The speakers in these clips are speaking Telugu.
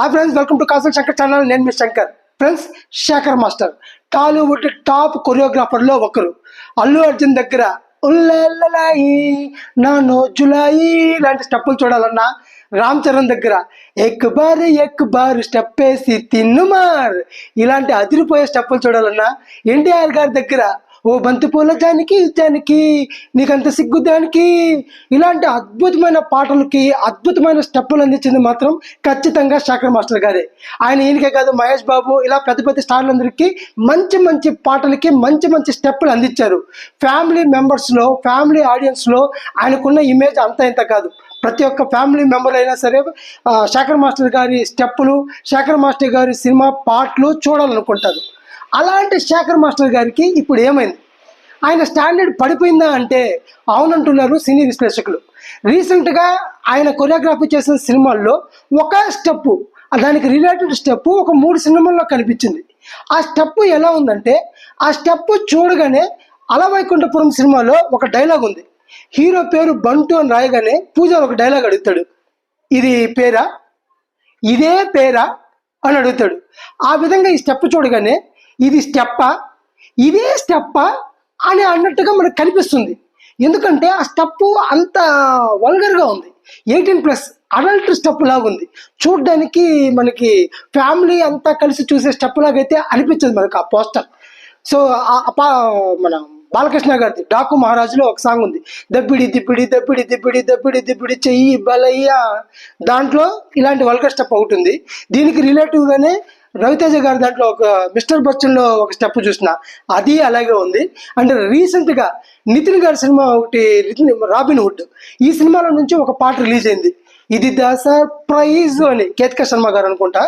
Hi friends welcome to Kasal Shankar channel నేను మీ Shankar. Friends Shekar master Tollywood top కొరియోగ్రాఫర్లో ఒకరు. అల్లు అర్జున్ దగ్గర ఉల్లెల్లలాయి నాను జులాయి లాంటి స్టెప్పులు చూడాలన్నా రామ్ చరణ్ దగ్గర ఎక్ బార్ ఎక్ బార్ స్టెప్ వేసి తిన్నుమార్ ఇలాంటి అదిరిపోయే స్టెప్పులు చూడాలన్నా ఎన్టీఆర్ గారి దగ్గర ఓ బంతిపూల జానికి జానికి నీకంత సిగ్గు దానికి. ఇలాంటి అద్భుతమైన పాటలకి అద్భుతమైన స్టెప్పులు అందించింది మాత్రం ఖచ్చితంగా శేఖర్ మాస్టర్ గారే. ఆయన ఈయనకే కాదు మహేష్ బాబు ఇలా పెద్ద పెద్ద స్టార్లందరికీ మంచి మంచి పాటలకి మంచి మంచి స్టెప్పులు అందించారు. ఫ్యామిలీ మెంబర్స్లో ఫ్యామిలీ ఆడియన్స్లో ఆయనకున్న ఇమేజ్ అంత ఇంత కాదు. ప్రతి ఒక్క ఫ్యామిలీ మెంబర్ అయినా సరే శేఖర్ మాస్టర్ గారి స్టెప్పులు శేఖర్ మాస్టర్ గారి సినిమా పాటలు చూడాలనుకుంటారు. అలాంటి శేఖర్ మాస్టర్ గారికి ఇప్పుడు ఏమైంది? ఆయన స్టాండర్డ్ పడిపోయిందా అంటే అవునంటున్నారు సినీ విశ్లేషకులు. రీసెంట్గా ఆయన కొరియోగ్రఫీ చేసిన సినిమాల్లో ఒక స్టెప్ దానికి రిలేటెడ్ స్టెప్ ఒక మూడు సినిమాల్లో కనిపించింది. ఆ స్టెప్ ఎలా ఉందంటే ఆ స్టెప్ చూడగానే అలవైకుంఠపురం సినిమాలో ఒక డైలాగ్ ఉంది. హీరో పేరు బంటు అని రాయగానే పూజ ఒక డైలాగ్ అడుగుతాడు. ఇది పేరా? ఇదే పేరా? అని అడుగుతాడు. ఆ విధంగా ఈ స్టెప్ చూడగానే ఇది స్టెప్పా? ఇదే స్టెప్పా? అని అన్నట్టుగా మనకు కనిపిస్తుంది. ఎందుకంటే ఆ స్టెప్ అంత వల్గర్గా ఉంది. ఎయిటీన్ ప్లస్ అడల్ట్ స్టెప్ లాగా ఉంది చూడడానికి మనకి ఫ్యామిలీ అంతా కలిసి చూసే స్టెప్ లాగా అయితే అనిపించదు మనకు ఆ పోస్టర్. సో మన బాలకృష్ణ గారిది డాకు మహారాజులో ఒక సాంగ్ ఉంది. దబ్బిడి దిబ్బిడి దబ్బిడి దిబ్బిడి దబ్బిడి దిబ్బిడి చెయ్యి బలయ్య. దాంట్లో ఇలాంటి వల్గర్ స్టెప్ ఒకటి ఉంది. దీనికి రిలేటివ్గానే రవితేజ గారి దాంట్లో ఒక మిస్టర్ బచ్చన్లో ఒక స్టెప్ చూసిన అది అలాగే ఉంది. అండ్ రీసెంట్గా నితిన్ గారి సినిమా ఒకటి నితిన్ రాబిన్ హుడ్. ఈ సినిమాలో నుంచి ఒక పాట రిలీజ్ అయింది. ఇది ద సర్ప్రైజ్ అని కేతిక శర్మ గారు అనుకుంటా.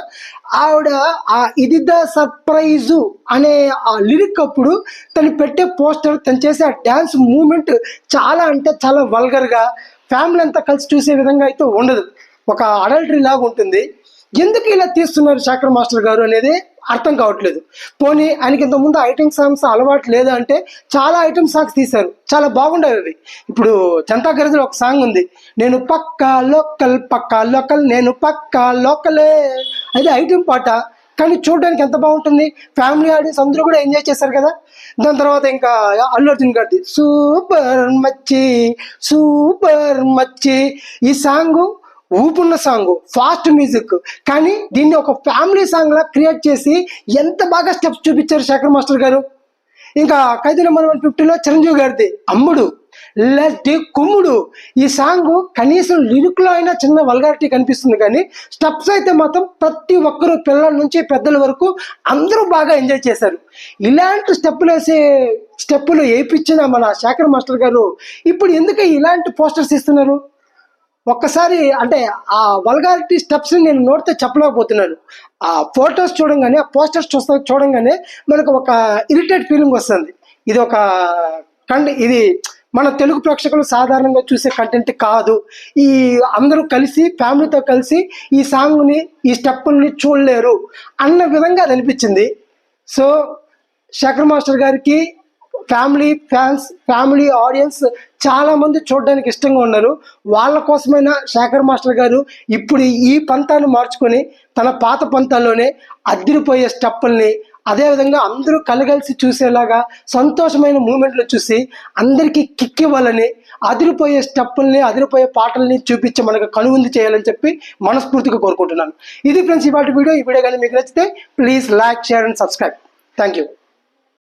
ఆవిడ ఆ ఇది ద సర్ప్రైజు అనే ఆ లిరిక్ అప్పుడు తను పెట్టే పోస్టర్ తను చేసే ఆ డ్యాన్స్ మూమెంట్ చాలా అంటే చాలా వల్గర్గా ఫ్యామిలీ అంతా కలిసి చూసే విధంగా అయితే ఉండదు. ఒక అడల్టరీ లాగా ఉంటుంది. ఎందుకు ఇలా తీస్తున్నారు శేఖర్ మాస్టర్ గారు అనేది అర్థం కావట్లేదు. పోనీ ఆయనకి ఇంతకుముందు ఐటమ్ సాంగ్స్ అలవాటు లేదా అంటే చాలా ఐటమ్ సాంగ్స్ తీశారు. చాలా బాగుండేవి అవి. ఇప్పుడు జనతా గరజలో ఒక సాంగ్ ఉంది. నేను పక్కా లోకల్ పక్కా లోకల్ నేను పక్కా లోకలే. అది ఐటమ్ పాట. కానీ చూడడానికి ఎంత బాగుంటుంది. ఫ్యామిలీ ఆడియన్స్ అందరూ కూడా ఎంజాయ్ చేశారు కదా. దాని తర్వాత ఇంకా అల్లు అర్జున్ గారిది సూపర్ మచ్చి సూపర్ మచ్చి. ఈ సాంగ్ ఊపున్న సాంగ్ ఫాస్ట్ మ్యూజిక్ కానీ దీన్ని ఒక ఫ్యామిలీ సాంగ్ లా క్రియేట్ చేసి ఎంత బాగా స్టెప్స్ చూపించారు శేఖర్ మాస్టర్ గారు? ఇంకా ఖైదీ నెంబర్ వన్ ఫిఫ్టీలో చిరంజీవి గారిది అమ్ముడు లెట్ కుమ్ముడు. ఈ సాంగ్ కనీసం లిరిక్లో అయినా చిన్న వల్గారిటీ కనిపిస్తుంది కానీ స్టెప్స్ అయితే మాత్రం ప్రతి ఒక్కరు పిల్లల నుంచి పెద్దల వరకు అందరూ బాగా ఎంజాయ్ చేశారు. ఇలాంటి స్టెప్పులు వేసే స్టెప్పులు వేయించిన మన శేఖర్ మాస్టర్ గారు ఇప్పుడు ఎందుకు ఇలాంటి పోస్టర్స్ ఇస్తున్నారు? ఒక్కసారి అంటే ఆ వల్గారిటీ స్టెప్స్ నేను నోటితో చెప్పలేకపోతున్నాను. ఆ ఫోటోస్ చూడంగానే ఆ పోస్టర్స్ చూస్తా చూడంగానే మనకు ఒక ఇరిటేట్ ఫీలింగ్ వస్తుంది. ఇది ఒక కండి ఇది మన తెలుగు ప్రేక్షకులు సాధారణంగా చూసే కంటెంట్ కాదు. ఈ అందరూ కలిసి ఫ్యామిలీతో కలిసి ఈ సాంగ్ని ఈ స్టెప్పుల్ని చూడలేరు అన్న విధంగా అది అనిపించింది. సో శేఖర్ మాస్టర్ గారికి ఫ్యామిలీ ఫ్యాన్స్ ఫ్యామిలీ ఆడియన్స్ చాలా మంది చూడడానికి ఇష్టంగా ఉన్నారు. వాళ్ళ కోసమైన శేఖర్ మాస్టర్ గారు ఇప్పుడు ఈ పంతాన్ని మార్చుకొని తన పాత పంతాల్లోనే అద్దరిపోయే స్టెప్పుల్ని అదేవిధంగా అందరూ కలగలిసి చూసేలాగా సంతోషమైన మూమెంట్లు చూసి అందరికీ కిక్ ఇవ్వాలని అదిరిపోయే స్టెప్పుల్ని అదిరిపోయే పాటల్ని చూపించి మనకు కనువిందు చేయాలని చెప్పి మనస్ఫూర్తిగా కోరుకుంటున్నాను. ఇది ఫ్రెండ్స్ ఇవాటి వీడియో. ఈ వీడియో కానీ మీకు నచ్చితే please like share and subscribe. Thank you